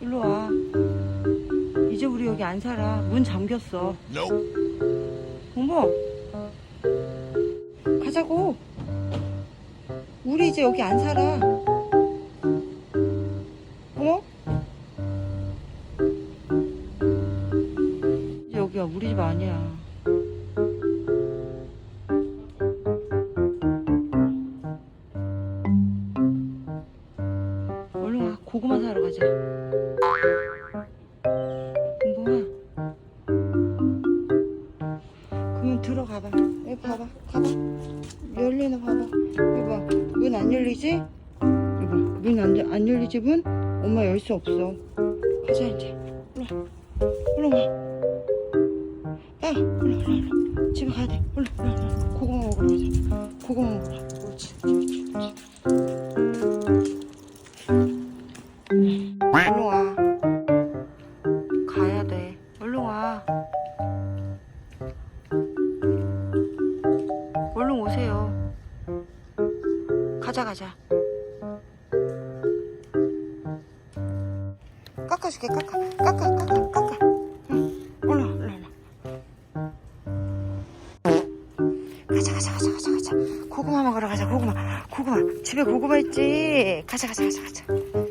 일로 와. 이제 우리 여기 안 살아. 문 잠겼어. 어머. 가자고. 우리 이제 여기 안 살아. 어머? 이제 여기가 우리 집 아니야. 고구마 사러 가자. 공동아. 그러면 들어가봐. 여기 봐봐. 가봐. 열리나 봐봐. 여기 봐. 문 안 열리지? 여기 봐. 문안 안 열리지 문? 엄마 열 수 없어. 가자 이제. 올라. 올라 와. 야, 올라 올라 올라. 집에 가야 돼. 올라 올라 올라. 고구마 먹으러 가자. 고구마 먹으러. 옳지. 와. 가야 돼. 얼른 와. 얼른 오세요. 가자, 가자. 깎아줄게, 깎아. 깎아, 깎아, 깎아. 응. 올라, 올라, 올라. 가자, 가자, 가자, 가자, 가자. 고구마 먹으러 가자, 고구마. 고구마. 집에 고구마 있지? 가자, 가자, 가자, 가자.